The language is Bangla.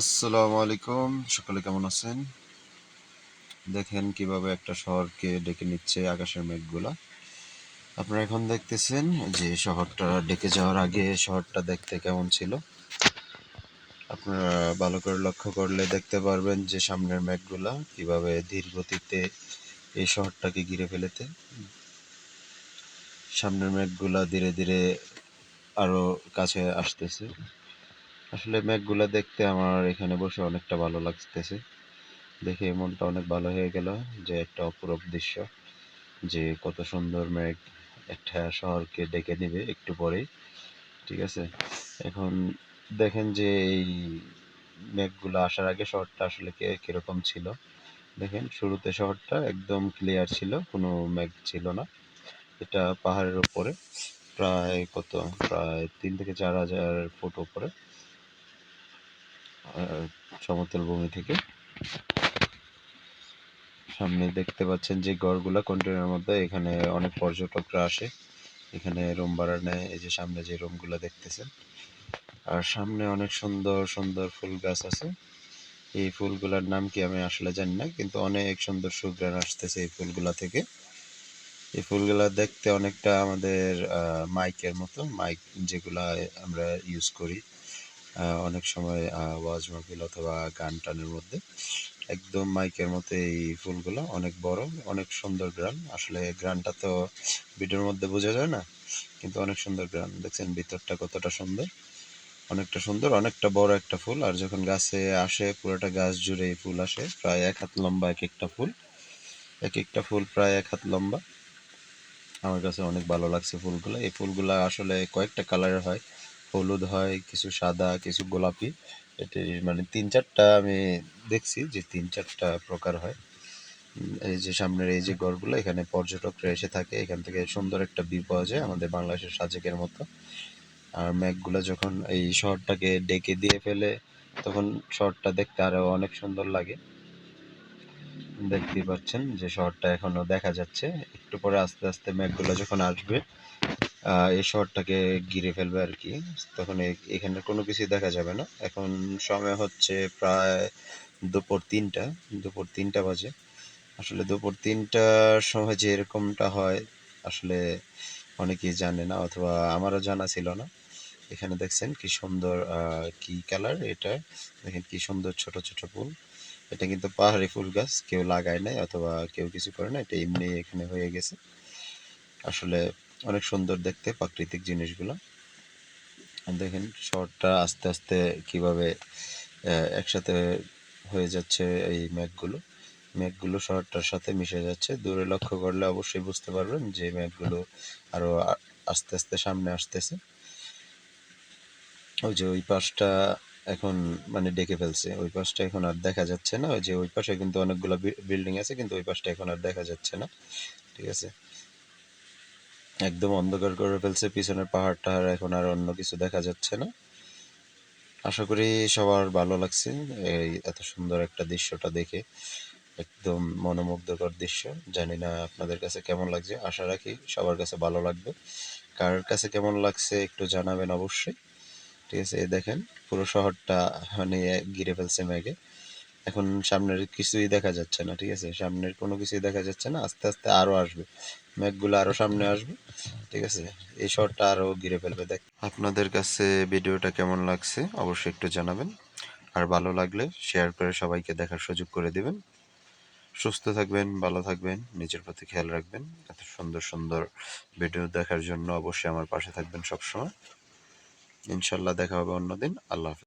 আসসালামু আলাইকুম সকলে কেমন আছেন? দেখেন কীভাবে একটা শহরকে ডেকে নিচ্ছে আকাশের মেঘগুলা। আপনারা এখন দেখতেছেন যে শহরটা ডেকে যাওয়ার আগে শহরটা দেখতে কেমন ছিল। আপনারা ভালো করে লক্ষ্য করলে দেখতে পারবেন যে সামনের মেঘগুলা কীভাবে ধীর গতিতে এই শহরটাকে ঘিরে ফেলেতে সামনের মেঘগুলা ধীরে ধীরে আরও কাছে আসতেছে। আসলে মেঘগুলা দেখতে আমার এখানে বসে অনেকটা ভালো লাগতেছে। দেখে মনটা অনেক ভালো হয়ে গেল যে একটা অপরূপ দৃশ্য, যে কত সুন্দর মেঘ একটা শহরকে ডেকে নেবে একটু পরেই, ঠিক আছে? এখন দেখেন যে এই মেঘগুলো আসার আগে শহরটা আসলে কে, কীরকম ছিল? দেখেন, শুরুতে শহরটা একদম ক্লিয়ার ছিল, কোনো মেঘ ছিল না। এটা পাহাড়ের উপরে, প্রায় কত? প্রায় তিন থেকে চার হাজার ফুট উপরে। সমতল ভূমি থেকে। সামনে দেখতে পাচ্ছেন যে গড়গুলা কন্টেনার মধ্যে। এখানে অনেক পর্যটকরা আসে। এখানে রুম ভাড়া নেয়। এই যে সামনে যে রুমগুলো দেখতেছেন। আর সামনে অনেক সুন্দর সুন্দর ফুল গাছ আছে। এই ফুলগুলার নাম কি আমি আসলে জানি না, কিন্তু অনেক সুন্দর সুগ্রান আসতেছে এই ফুলগুলা থেকে। এই ফুলগুলা দেখতে অনেকটা আমাদের মাইকের মতো। মাইক যেগুলা আমরা ইউজ করি। অনেক সময় ওয়াজ মাহফিল অথবা গান টানের মধ্যে। একদম মাইকের মতো এই ফুলগুলো অনেক বড়, অনেক সুন্দর গ্রান। আসলে গ্রানটা তো ভিডিওর মধ্যে বোঝা যায় না, কিন্তু অনেক সুন্দর গ্রান। দেখছেন ভিতরটা কতটা সুন্দর। অনেকটা সুন্দর, অনেকটা বড় একটা ফুল। আর যখন গাছে আসে, পুরোটা গাছ জুড়ে এই ফুল আসে। প্রায় এক হাত লম্বা এক একটা ফুল। এক একটা ফুল প্রায় এক হাত লম্বা। আমার কাছে অনেক ভালো লাগছে ফুলগুলো। এই ফুলগুলো আসলে কয়েকটা কালারের হয়। হলুদ হয়, কিছু সাদা, কিছু গোলাপি। এটি মানে তিন চারটা আমি দেখছি যে তিন চারটা প্রকার হয়। এই যে সামনের এই যে ঘরগুলো, এখানে পর্যটকরা এসে থাকে। এখান থেকে সুন্দর একটা ভিউ পাওয়া যায় আমাদের বাংলাদেশের সাজেকের মতো। আর মেঘগুলো যখন এই শহরটাকে ডেকে দিয়ে ফেলে, তখন শহরটা দেখতে আরও অনেক সুন্দর লাগে। দেখতেই পাচ্ছেন যে শহরটা এখনও দেখা যাচ্ছে। একটু পরে আস্তে আস্তে মেঘগুলো যখন আসবে এই শহরটাকে ঘিরে ফেলবে আর কি। তখন এখানে কোনো কিছু দেখা যাবে না। এখন সময় হচ্ছে প্রায় দুপুর তিনটা দুপুর তিনটা বাজে। আসলে দুপুর তিনটার সময় যে এরকমটা হয়, আসলে অনেকেই জানে না অথবা আমারও জানা ছিল না। এখানে দেখছেন কি সুন্দর কি কালার এটা? দেখেন কি সুন্দর ছোট ছোট ফুল। এটা কিন্তু পাহাড়ি ফুল গাছ, কেউ লাগায় নাই অথবা কেউ কিছু করে না এটা এমনি এখানে হয়ে গেছে। আসলে অনেক সুন্দর দেখতে প্রাকৃতিক জিনিসগুলো। দেখেন শহরটা আস্তে আস্তে কীভাবে একসাথে হয়ে যাচ্ছে এই ম্যাঘগুলো ম্যাঘগুলো শহরটার সাথে মিশে যাচ্ছে। দূরে লক্ষ্য করলে অবশ্যই বুঝতে পারবেন যে ম্যাঘগুলো আরও আস্তে আস্তে সামনে আসতেছে। ওই যে ওই পাশটা এখন মানে ডেকে ফেলছে। ওই পাশটা এখন আর দেখা যাচ্ছে না। ওই যে ওই পাশে কিন্তু অনেকগুলো বিল্ডিং আছে, কিন্তু ওই পাশটা এখন আর দেখা যাচ্ছে না। ঠিক আছে? একদম অন্ধকার করে ফেলছে, পিছনের পাহাড় টাহাড় এখন আর অন্য কিছু দেখা যাচ্ছে না। আশা করি সবার ভালো লাগছে এই এত সুন্দর একটা দৃশ্যটা দেখে, একদম মনোমুগ্ধকর দৃশ্য। জানি না আপনাদের কাছে কেমন লাগছে, আশা রাখি সবার কাছে ভালো লাগবে। কার কাছে কেমন লাগছে একটু জানাবেন অবশ্যই। ঠিক আছে দেখেন পুরো শহরটা মানে ঘিরে ফেলছে মেঘে। এখন সামনের কিছুই দেখা যাচ্ছে না, ঠিক আছে? সামনের কোনো কিছুই দেখা যাচ্ছে না, আস্তে আস্তে আরও আসবে। মেঘগুলো আরও সামনে আসবে, ঠিক আছে? এই শহরটা আরও ঘিরে ফেলবে, দেখ। আপনাদের কাছে ভিডিওটা কেমন লাগছে অবশ্যই একটু জানাবেন। আর ভালো লাগলে শেয়ার করে সবাইকে দেখার সুযোগ করে দিবেন। সুস্থ থাকবেন, ভালো থাকবেন, নিজের প্রতি খেয়াল রাখবেন। এত সুন্দর সুন্দর ভিডিও দেখার জন্য অবশ্যই আমার পাশে থাকবেন সবসময়। ইনশাল্লাহ দেখা হবে অন্যদিন। আল্লাহ হাফিজ।